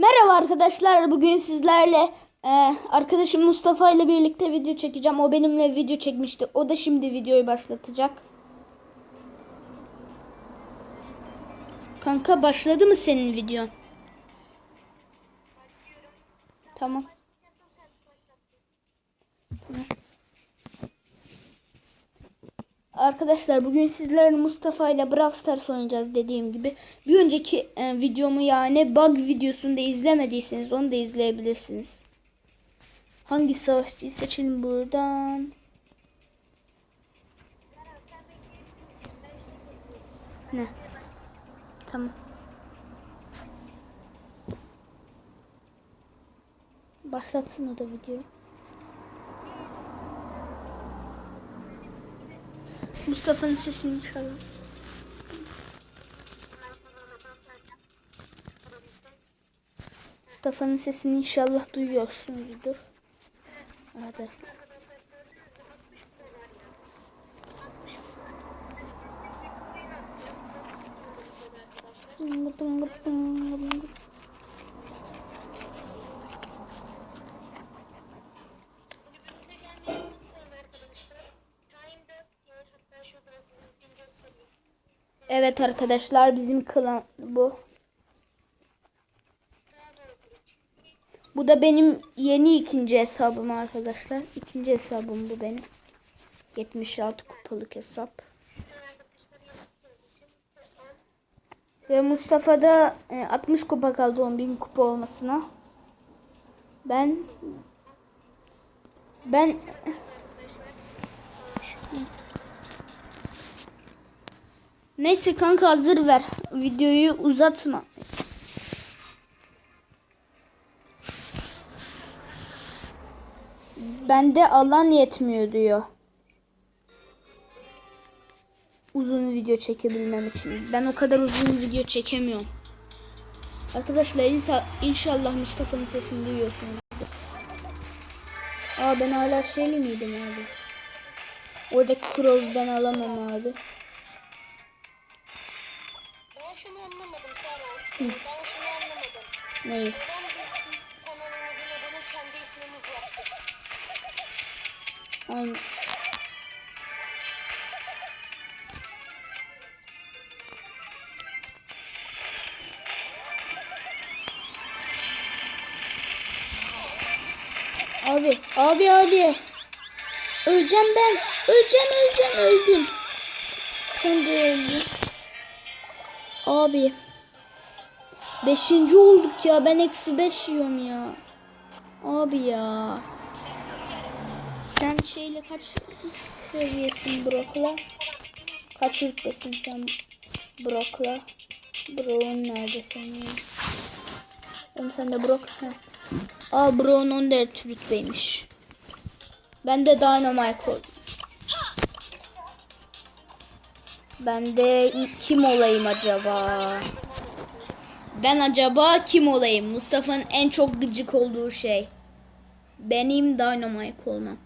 Merhaba arkadaşlar. Bugün sizlerle e, arkadaşım Mustafa ile birlikte video çekeceğim. O benimle video çekmişti. O da şimdi videoyu başlatacak. Kanka başladı mı senin videon? Tamam. Arkadaşlar bugün sizlerle Mustafa ile Brawl Stars oynayacağız dediğim gibi. Bir önceki e, videomu yani bug videosunu da izlemediyseniz onu da izleyebilirsiniz. Hangi savaşçıyı seçelim buradan? Ne? Tamam. Başlatsın o da videoyu. Mustafa'nın sesini inşallah. Mustafa'nın sesini inşallah duyuyorsunuzdur. Arkadaşlar. Dıngır dıngır dıngır dıngır. Evet arkadaşlar bizim klan bu. Bu da benim yeni ikinci hesabım arkadaşlar. İkinci hesabım bu benim. 76 kupalık hesap. Ve Mustafa'da e, 60 kupa kaldı 10.000 kupa olmasına. Ben ben Neyse kanka hazır ver. Videoyu uzatma. Bende alan yetmiyor diyor. Uzun video çekebilmem için. Ben o kadar uzun video çekemiyorum. Arkadaşlar inşa- inşallah Mustafa'nın sesini duyuyorsunuz. Aa ben hala şeyli miydim abi? Oradaki ben alamam abi. Ben şunu anlamadım Serhan. Ben şunu anlamadım. Neyi? Neden biz kanalımızın adını kendi ismimiz yaptık? Aynen. Abi, abi, abi. Öleceğim ben. Öleceğim, öleceğim, öldüm. Sen de öldün. Abi. Beşinci olduk ya. Ben eksi beş yiyorum ya. Abi ya. Sen şeyle kaç seviyesin Brock'la? Kaç rütbesin sen Brock'la? Brock'un nerede senin? Oğlum sen de Brock. Heh. Aa Brock'un 14 rütbeymiş. Ben de Dynamite oldum. Ben de kim olayım acaba? Ben acaba kim olayım? Mustafa'nın en çok gıcık olduğu şey. Benim Dynamite olmam.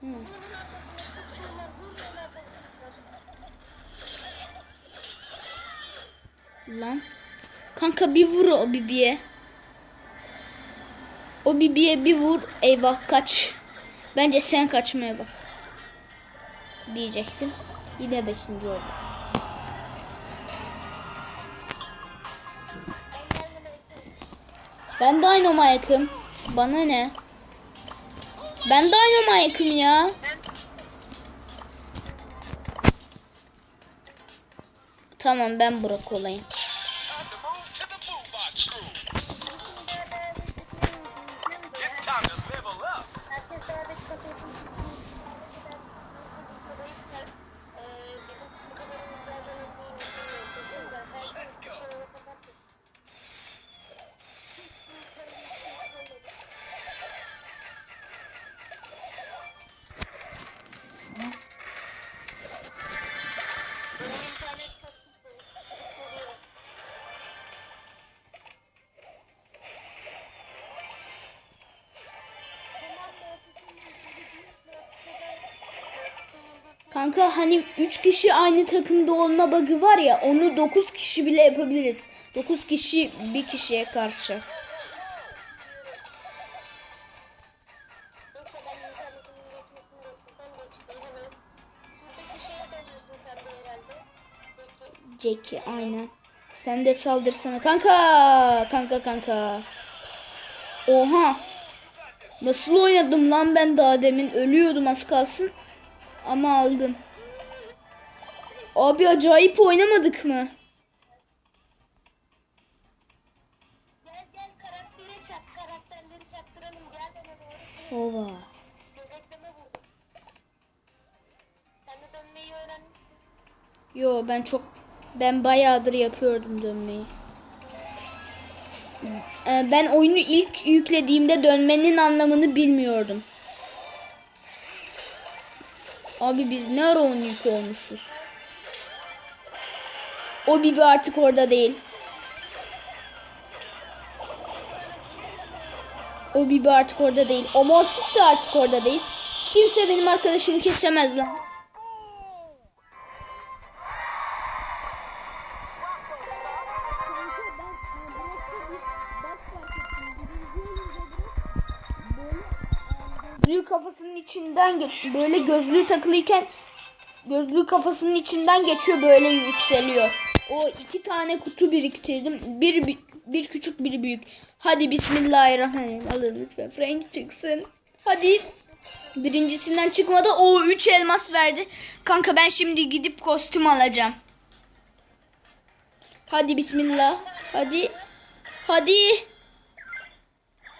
Hmm. Lan. Kanka bir vur o bibiye. O bibiye bir vur. Eyvah kaç. Bence sen kaçmaya bak. Diyecektim. Yine beşinci oldu. Ben Dynamite'ım. Bana ne? Ben Dynamite'ım ya. Tamam ben Brock olayım. Kanka hani 3 kişi aynı takımda olma bug'ı var ya onu 9 kişi bile yapabiliriz. 9 kişi bir kişiye karşı. Jackie aynen. Sen de saldırsana. Kanka! Kanka kanka. Oha! Nasıl oynadım lan ben daha demin? Ölüyordum az kalsın. Ama aldım. Abi acayip oynamadık mı? Gel gel karakteri çak. Karakterleri çaktıralım. Gel bana doğru. Ova. Gözetleme vurdum. Sen de dönmeyi öğrenmişsin. Yo ben çok ben bayağıdır yapıyordum dönmeyi. Ee, Ben oyunu ilk yüklediğimde dönmenin anlamını bilmiyordum. Abi biz ne yükü olmuşuz. O Bibi artık orada değil. O Bibi artık orada değil. O Mortis de artık orada değil. Kimse benim arkadaşımı kesemez lan. Gözlüğü kafasının içinden geç. Böyle gözlüğü takılıyken gözlüğü kafasının içinden geçiyor böyle yükseliyor. O iki tane kutu biriktirdim. Bir, bir, küçük bir büyük. Hadi bismillahirrahmanirrahim. Alın lütfen Frank çıksın. Hadi. Birincisinden çıkmadı. O 3 elmas verdi. Kanka ben şimdi gidip kostüm alacağım. Hadi bismillah. Hadi. Hadi.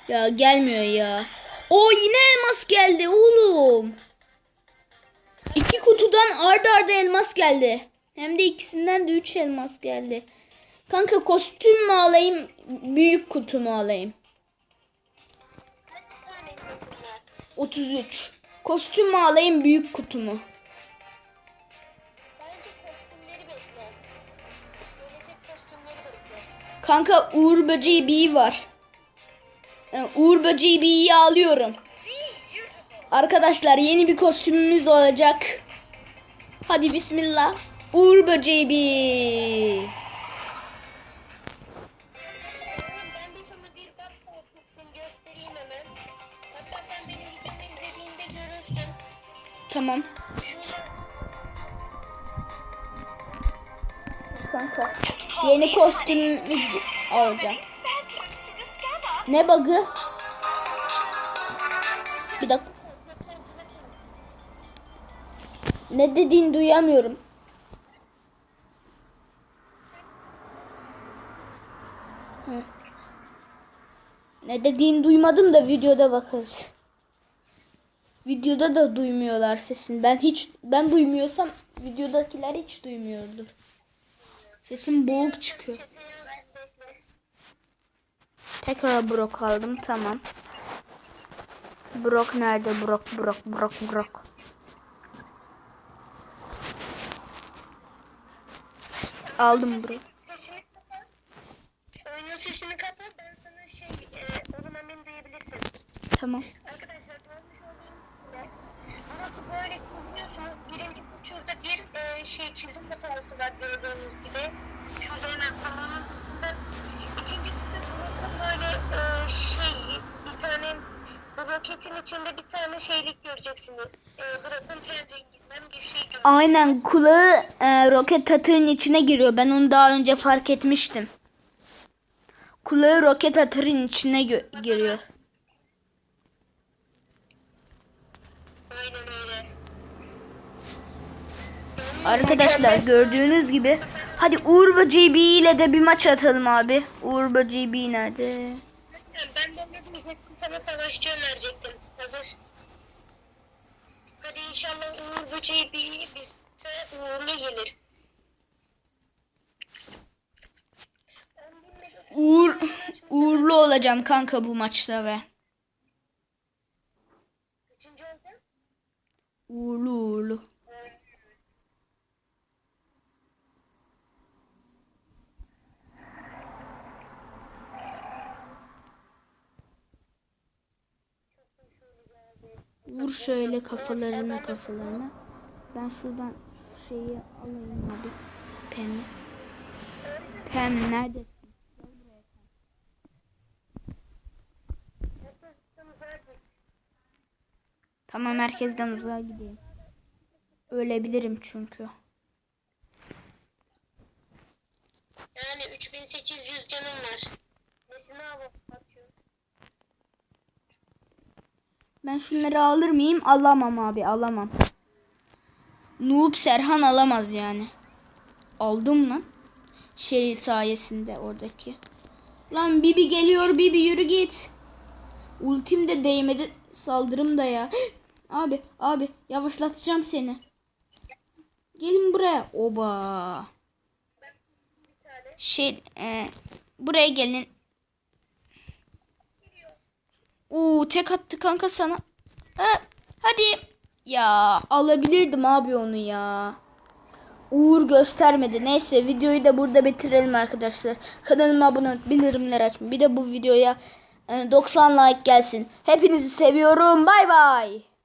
Ya gelmiyor ya. O yine elmas geldi oğlum. İki kutudan arda arda elmas geldi. Hem de ikisinden de üç elmas geldi. Kanka kostüm mü alayım, büyük kutu mu alayım? Kaç tane elmasın var? 33. Kostüm mü alayım, büyük kutu mu? Kanka Uğur Böceği B'yi var. Yani Uğur Böceği B'yi alıyorum. Arkadaşlar yeni bir kostümümüz olacak. Hadi bismillah. Uğur Böceği bir. Tamam. Kanka. Yeni kostüm alacağım. Ne bug'ı? Bir dakika. Ne dediğini duyamıyorum. Ne dediğini duymadım da videoda bakarız. Videoda da duymuyorlar sesini. Ben hiç ben duymuyorsam videodakiler hiç duymuyordur. Sesim boğuk çıkıyor. Tekrar Brock aldım. Tamam. Brock nerede? Brock, Brock, Brock, Brock. Aldım Brock. Oyunun sesini kapat. Ben sana şey e, o zaman beni duyabilirsin. Tamam. Arkadaşlar görmüş olduğunuz gibi burası böyle kuruyorsunuz. Birinci şurada bir e, şey çizim hatası var gördüğünüz gibi. Şurada hemen tamamın İkincisi de burada böyle e, şey bir tane bu roketin içinde bir tane şeylik göreceksiniz. E, bırakın renginden bir şey göreceksiniz. Aynen kulağı e, roket atırın içine giriyor. Ben onu daha önce fark etmiştim. Kulağı roket atırın içine giriyor. Aynen öyle. Arkadaşlar gördüğünüz gibi. Hadi Uğur JB ile de bir maç atalım abi. Uğur JB nerede? Ben de ne diyecektim sana savaşçı önerecektim. Hazır. Hadi inşallah Uğur Böceği bir bize uğurlu gelir. Uğur uğurlu olacağım kanka bu maçta oldu? Uğurlu uğurlu. Vur şöyle kafalarına kafalarına. Ben şuradan şeyi alayım hadi. Pem'i. Pem neredesin? Tamam herkesten uzağa gideyim. Ölebilirim çünkü. Ben şunları alır mıyım? Alamam abi alamam. Noob Serhan alamaz yani. Aldım lan. Şey sayesinde oradaki. Lan Bibi geliyor Bibi yürü git. Ultim de değmedi saldırım da ya. Abi abi yavaşlatacağım seni. Gelin buraya. Oba. Şey e, buraya gelin. Oo tek attı kanka sana. Ha, hadi. Ya alabilirdim abi onu ya. Uğur göstermedi. Neyse videoyu da burada bitirelim arkadaşlar. Kanalıma abone olup bildirimleri açın. Bir de bu videoya e, 90 like gelsin. Hepinizi seviyorum. Bay bay.